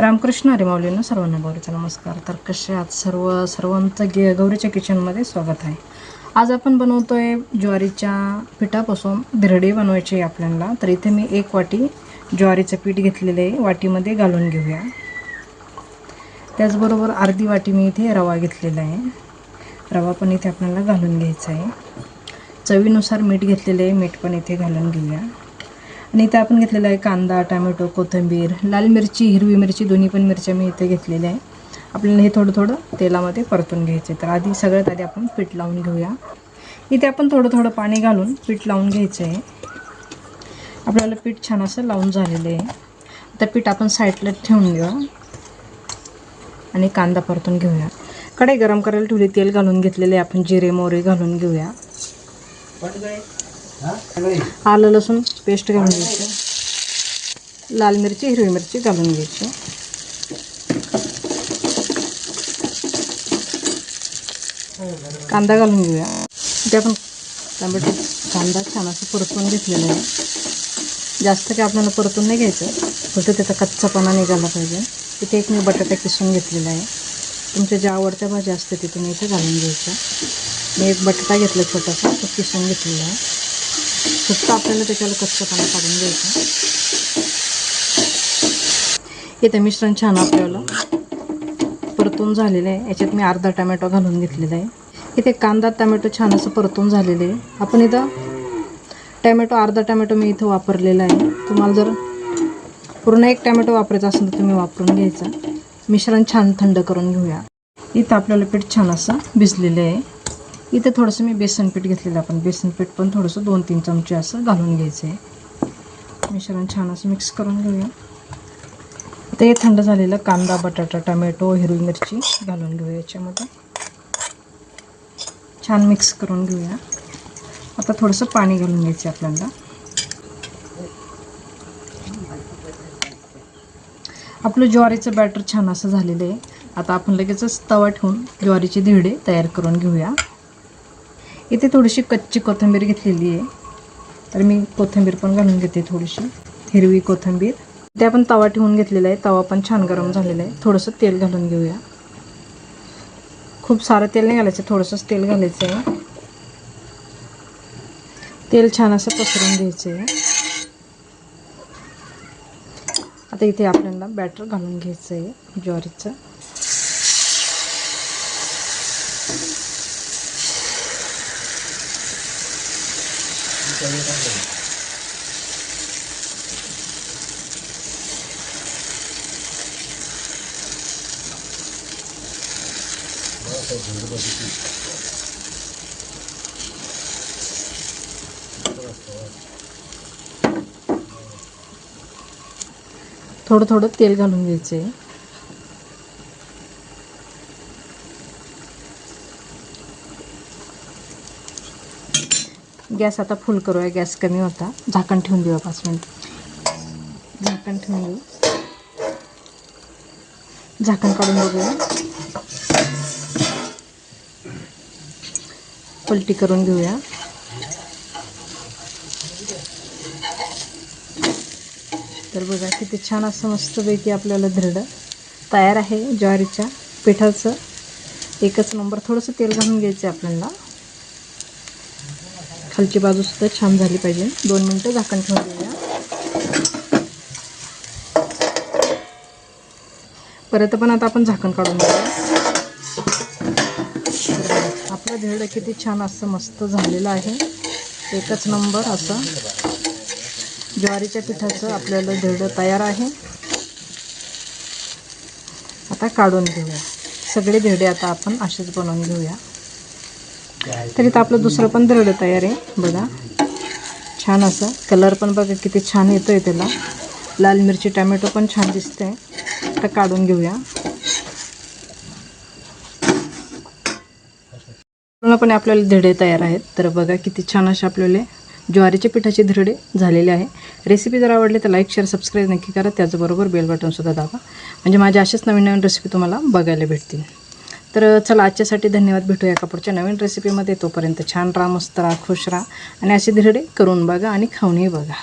रामकृष्ण हरी सर्वांना गौरीचा नमस्कार. तर कसे आहात सर्व? सर्वांचं गे गौरीच्या किचनमध्ये स्वागत आहे. आज आपण बनवतोय ज्वारीच्या पिठापासून धिरडे बनवायचे आहे आपल्याला. तर इथे मी एक वाटी ज्वारीचं पीठ घेतलेलं आहे. वाटीमध्ये घालून घेऊया. त्याचबरोबर अर्धी वाटी मी इथे रवा घेतलेला आहे. रवा पण इथे आपल्याला घालून घ्यायचा आहे. चवीनुसार मीठ घेतलेलं आहे. मीठ पण इथे घालून घेऊया. आणि इथे आपण घेतलेला आहे कांदा टॅमॅटो कोथिंबीर लाल मिरची हिरवी मिरची दोन्ही पण मिरच्या मी इथे घेतलेल्या आहे. आपल्याला हे थोडं थोडं तेलामध्ये परतून घ्यायचे तर आधी सगळ्यात आधी आपण पीठ लावून घेऊया. इथे आपण थोडं थोडं पाणी घालून पीठ लावून घ्यायचं आहे. आपल्याला पीठ छान असं लावून झालेलं आहे. आता पीठ आपण साईडला ठेवून घेऊया आणि कांदा परतून घेऊया. कढई गरम करायला ठेवली तेल घालून घेतलेले आपण जिरे मोहरी घालून घेऊया. आलं लसूण पेस्ट घालून घ्यायची. लाल मिरची हिरवी मिरची घालून घ्यायची. कांदा घालून घेऊया. ते आपण टमाटे कांदा छान असं परतून घेतलेला आहे. जास्त काही आपल्याला परतून नाही घ्यायचं. फक्त त्याचा कच्चापणा निघाला पाहिजे. इथे एक मी बटाटा किसून घेतलेला आहे. तुमच्या ज्या आवडत्या भाज्या असतात ते तुम्ही इथे घालून घ्यायच्या. मी एक बटाटा घेतला छोटासा तो किसून घेतलेला आहे. फक्त आपल्याला त्याच्याला कच्चापणा काढून द्यायचा इथे मिश्रण छान आपल्याला. परतून झालेलं आहे. याच्यात मी अर्धा टमॅटो घालून घेतलेला आहे. इथे कांदा टमॅटो छान असं परतून झालेलं आहे. आपण इथं टॅमॅटो अर्धा टमॅटो मी इथं वापरलेला आहे. तुम्हाला जर पूर्ण एक टमॅटो वापरायचा असेल तर तुम्ही वापरून घ्यायचा. मिश्रण छान थंड करून घेऊया. इथं आपल्याला पीठ छान असं भिजलेलं आहे. इथे थोडंसं मी बेसन पीठ घेतलेलं आपण बेसन पीठ पण थोडंसं दोन तीन चमचे असं घालून घ्यायचं आहे मिश्रण छान असं मिक्स करून घेऊया. आता हे थंड झालेलं कांदा बटाटा टमॅटो हिरवी मिरची घालून घेऊया याच्यामध्ये. छान मिक्स करून घेऊया. आता थोडंसं पाणी घालून घ्यायचं आहे आपल्याला. आपलं ज्वारीचं बॅटर छान असं झालेलं आहे. आता आपण लगेचच तवा ठेवून ज्वारीचे धिरडे तयार करून घेऊया. इथे थोडीशी कच्ची कोथिंबीर घेतलेली आहे. तर मी कोथिंबीर पण घालून घेते थोडीशी. हिरवी कोथिंबीर. ते आपण तवा ठेवून घेतलेला आहे. तवा पण छान गरम झालेला आहे. थोडंसं तेल घालून घेऊया. खूप सारं तेल नाही घालायचं. थोडंसंच तेल घालायचं आहे. तेल छान असं पसरून घ्यायचं आहे आता इथे आपल्याला बॅटर घालून घ्यायचं आहे ज्वारीचं. थोडं थोडं तेल घालून घ्यायचं गॅस आता फुल करूया. गॅस कमी होता. झाकण ठेवून देऊया पाच मिनिट झाकण ठेवून देऊ. झाकण काढून बघूया. पलटी करून घेऊया. तर बघा किती छान असं मस्तपैकी आपल्याला धिरडं तयार आहे ज्वारीच्या पिठाचं. एकच नंबर. थोडंसं तेल घालून घ्यायचं आहे आपल्याला. खालची बाजूसुद्धा छान झाली पाहिजे. दोन मिनटं झाकण ठेवून देऊया. परत पण आता आपण झाकण काढून घेऊया. आपला आपलं धिरडं किती छान असं मस्त झालेलं आहे. एकच नंबर असं. ज्वारीच्या पिठाचं आपल्याला धिरडं तयार आहे. आता काढून घेऊया. सगळे धिरडे आता आपण असेच बनवून घेऊया. तरी तर आपलं दुसरं पण दरड तयार आहे बघा. छान असं. कलर पण बघा किती छान येतो आहे त्याला. लाल मिरची टॅमॅटो पण छान दिसते आता काढून घेऊया. पूर्णपणे आपल्याला धडे तयार आहेत. तर बघा किती छान असे आपल्याला ज्वारीच्या पिठाचे धिरडे झालेले आहे. रेसिपी जर आवडली तर लाईक शेअर सबस्क्राईब नक्की करा. त्याचबरोबर बेल बटनसुद्धा दाबा. म्हणजे माझ्या अशाच नवीन नवीन रेसिपी तुम्हाला बघायला भेटतील. तर चला आजच्यासाठी धन्यवाद. भेटूया का पुढच्या नवीन रेसिपीमध्ये तोपर्यंत छान राहा मस्त राहा खुश राहा आणि असे धिरडे करून बघा आणि खाऊनही बघा.